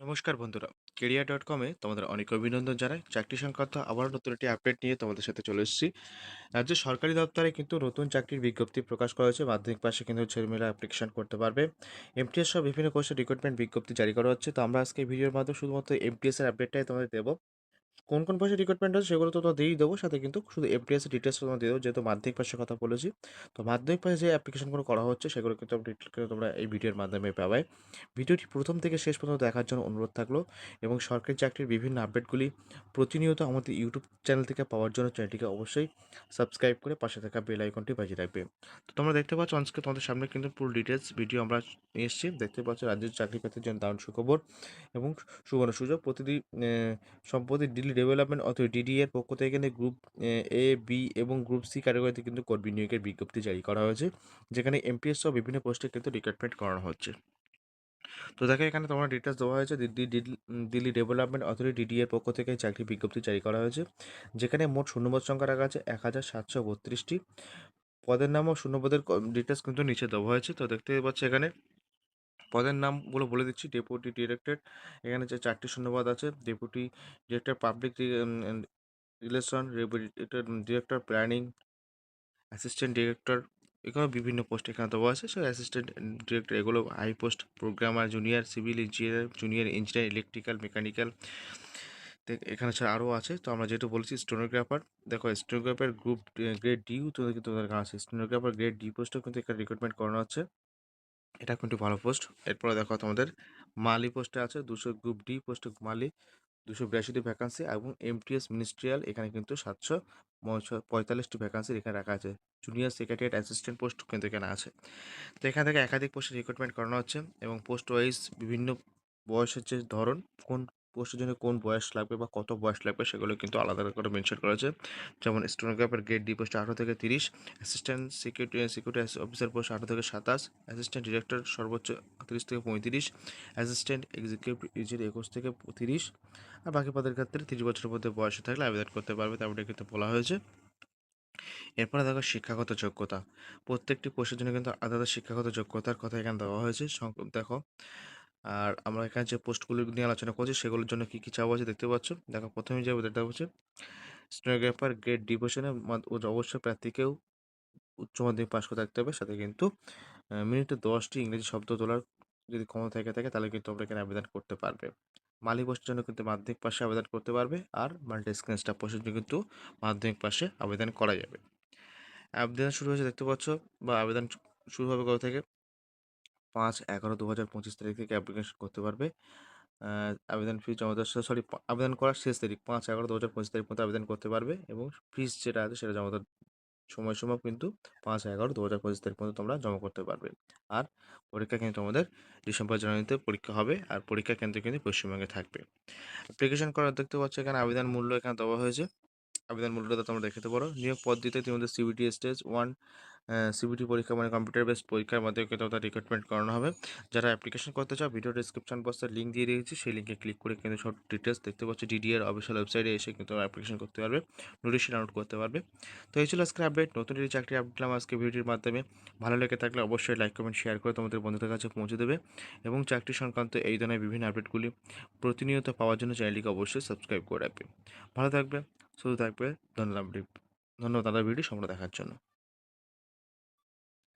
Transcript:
নমস্কার বন্ধুরা। Career dot কমে তোমাদের অনেক অভিনন্দন জানাই। চাকরি সংক্রান্ত আবার নতুন একটি আপডেট নিয়ে তোমাদের সাথে চলে এসেছি। রাজ্য সরকারি দপ্তরে কিন্তু নতুন চাকরির বিজ্ঞপ্তি প্রকাশ করা হয়েছে। মাধ্যমিক পাশে কিন্তু ছেলেমেয়েরা অ্যাপ্লিকেশন করতে পারবে। এমটিএস সহ বিভিন্ন কোর্সের রিক্রুটমেন্ট বিজ্ঞপ্তি জারি করা হচ্ছে। তো আমরা আজকে ভিডিওর মাধ্যমে শুধুমাত্র এমটিএস এর আপডেটটাই তোমাদের দেবো। কোন কোন পয়সা রিক্রুটমেন্ট আছে সেগুলো তো দিয়েই দেবো, সাথে কিন্তু শুধু এফডিএস ডিটেলস তোমার দিয়ে দেবো, যেহেতু মাধ্যমিক পাশের কথা বলেছি। তো মাধ্যমিক পাশে যে অ্যাপ্লিকেশনগুলো করা হচ্ছে সেগুলো কিন্তু তোমরা এই ভিডিওর মাধ্যমে পাবে। ভিডিওটি প্রথম থেকে শেষ পর্যন্ত দেখার জন্য অনুরোধ থাকল এবং সরকারি চাকরির বিভিন্ন আপডেটগুলি প্রতিনিয়ত আমাদের ইউটিউব চ্যানেল থেকে পাওয়ার জন্য চ্যানেলটিকে অবশ্যই সাবস্ক্রাইব করে পাশে থাকা বেল আইকনটি বাজিয়ে রাখবে। তো তোমরা দেখতে পাচ্ছ আজকে তোমাদের সামনে কিন্তু পুরো ডিটেলস ভিডিও আমরা নিয়ে এসেছি। দেখতে পাচ্ছ রাজ্যের চাকরি পেতে জন্য দারুণ সুখবর এবং সুবর্ণ সুযোগ। প্রতিদিন সম্প্রতি দিল্লি ডেভেলপমেন্ট অথরিটি ডিডি এর পক্ষ থেকে কিন্তু গ্রুপ এ বি এবং গ্রুপ সি ক্যাটাগরিতে কিন্তু কর্মী নিয়োগের বিজ্ঞপ্তি জারি করা হয়েছে, যেখানে এমপিএস সহ বিভিন্ন পোস্টে কিন্তু রিক্রুটমেন্ট করানো হচ্ছে। তো দেখো, এখানে তোমার ডিটেলস দেওয়া হয়েছে Delhi Delhi development authority DD এর পক্ষ থেকে চাকরি বিজ্ঞপ্তি জারি করা হয়েছে, যেখানে মোট শূন্যপদ সংখ্যা রাখা আছে এক হাজার সাতশো বত্রিশটি। পদের নাম ও শূন্যপদের ডিটেলস কিন্তু নিচে দেওয়া হয়েছে, তো দেখতে পাচ্ছি এখানে পদের নামগুলো বলে দিচ্ছি। ডেপুটি ডিরেক্টর এখানে যে চারটি শূন্যপদ আছে। Deputy director public relation director planning assistant director এখানে বিভিন্ন পোস্ট এখানে দেওয়া আছে। সো অ্যাসিস্ট্যান্ট ডিরেক্টর এগুলো high post programmer junior civil engineer junior engineer electrical mechanical এখানে ছাড়া আরও আছে। তো আমরা যেহেতু বলেছি স্টোনোগ্রাফার দেখো স্টোনোগ্রাফার গ্রুপ গ্রেড ডিও তোমাদের কিন্তু তোমাদের আছে। স্টোনোগ্রাফার গ্রেড ডি পোস্টও কিন্তু এখানে রিক্রুটমেন্ট করানো হচ্ছে এটা কিন্তু ভালো পোস্ট? এরপরে দেখো তোমাদের মালি পোস্টে আছে দুশো গ্রুপ ডি পোস্টে মালি, দুশো বিরাশিটি ভ্যাকান্সি এবং এমটিএস মিনিস্ট্রিয়াল এখানে কিন্তু সাতশো পঁয়তাল্লিশটি ভ্যাকান্সি এখানে রাখা আছে। জুনিয়র সেক্রেটারিয়েট অ্যাসিস্ট্যান্ট পোস্ট কিন্তু এখানে আছে। তো এখান থেকে একাধিক পোস্টে রিক্রুটমেন্ট করানো হচ্ছে এবং পোস্ট ওয়াইজ বিভিন্ন বয়সের যে ধরন, কোন পোস্টের জন্য কোন বয়স লাগবে বা কত বয়স লাগবে সেগুলো কিন্তু আলাদা করে মেনশন করা হয়েছে যেমন স্টোনোগ্রাফার গ্রেড ডি পোস্ট আঠারো থেকে তিরিশ assistant security security officer post আঠারো থেকে সাতাশ অ্যাসিস্ট্যান্ট ডিরেক্টর সর্বোচ্চ তিরিশ থেকে পঁয়ত্রিশ অ্যাসিস্ট্যান্ট এক্সিকিউটিভ ইজির একুশ থেকে তিরিশ, আর বাকি পদের ক্ষেত্রে তিরিশ বছরের মধ্যে বয়স থাকলে আবেদন করতে পারবে তেমনটা কিন্তু বলা হয়েছে। এরপরে দেখো শিক্ষাগত যোগ্যতা। প্রত্যেকটি পোস্টের জন্য কিন্তু আলাদা শিক্ষাগত যোগ্যতার কথা এখানে দেওয়া হয়েছে। দেখো আর আমরা এখানে যে পোস্টগুলি নিয়ে আলোচনা করছি, সেগুলোর জন্য কী কী চাওয়া আছে দেখতে পাচ্ছ? দেখো প্রথমে যে দেখতে হচ্ছে স্টেনোগ্রাফার গ্রেড ডিভিশনে অবশ্যই প্রার্থীকেও উচ্চ মাধ্যমিক পাশ করে থাকতে হবে। সাথে কিন্তু মিনিটে দশটি ইংরেজি শব্দ তোলার যদি ক্ষমতা থেকে থাকে, তাহলে কিন্তু আমরা এখানে আবেদন করতে পারবে। মালি পোস্টের জন্য কিন্তু মাধ্যমিক পাশে আবেদন করতে পারবে আর মাল্টি স্ক্রিন স্টাফ পোস্টের জন্য কিন্তু মাধ্যমিক পাশে আবেদন করা যাবে। আবেদন শুরু হয়েছে, দেখতে পাচ্ছ? বা আবেদন শুরু হবে কবে থেকে? পাঁচ এগারো দু হাজার পঁচিশ তারিখ থেকে অ্যাপ্লিকেশন করতে পারবে? আবেদন ফি জমা দেওয়ার সরি আবেদন করার শেষ তারিখ পাঁচ এগারো দু হাজার পঁচিশ তারিখ মধ্যে আবেদন করতে পারবে এবং ফিস যেটা আছে সেটা জমা দেওয়ার সময়সীমা কিন্তু পাঁচ এগারো দু হাজার পঁচিশ তারিখ পর্যন্ত তোমরা জমা করতে পারবে। আর পরীক্ষা কিন্তু তোমাদের ডিসেম্বর জানুয়ারিতে পরীক্ষা হবে আর পরীক্ষা কেন্দ্র কিন্তু পশ্চিমবঙ্গে থাকবে। অ্যাপ্লিকেশন করার দেখতে পাচ্ছ এখানে আবেদন মূল্য এখানে দেওয়া হয়েছে। আবেদন মূল্যটা তোমরা দেখতে পারো। নিয়োগ পদ্ধতিতে তোমাদের সিবিটি স্টেজ ওয়ান সিবিটি পরীক্ষা মানে কম্পিউটার বেসড পরীক্ষার মাধ্যমে তাদের রিক্রুটমেন্ট করানো হবে। যারা অ্যাপ্লিকেশন করতে চাও ভিডিও ডিসক্রিপশন বক্সে লিঙ্ক দিয়ে দিয়েছি, সেই লিঙ্কে ক্লিক করে কিন্তু সব ডিটেলস দেখতে পাচ্ছি। ডিডিআর অফিসিয়াল ওয়েবসাইটে এসে কিন্তু অ্যাপ্লিকেশন করতে পারবে নোটিশন আউট করতে পারবে। তো এই ছিল আজকে আপডেট নতুন একটি চাকরি আপডেট আজকে ভিডিওর মাধ্যমে, ভালো লেগে থাকলে অবশ্যই লাইক কমেন্ট শেয়ার করে তোমাদের বন্ধুদের কাছে পৌঁছে দেবে এবং চাকরি সংক্রান্ত এই ধরনের বিভিন্ন আপডেটগুলি প্রতিনিয়ত পাওয়ার জন্য চ্যানেলটিকে অবশ্যই সাবস্ক্রাইব করে রাখবে। ভালো থাকবে শুধু থাকবে, ধন্যবাদ ধন্যবাদ দাদা ভিডিও সম্পূর্ণ দেখার জন্য।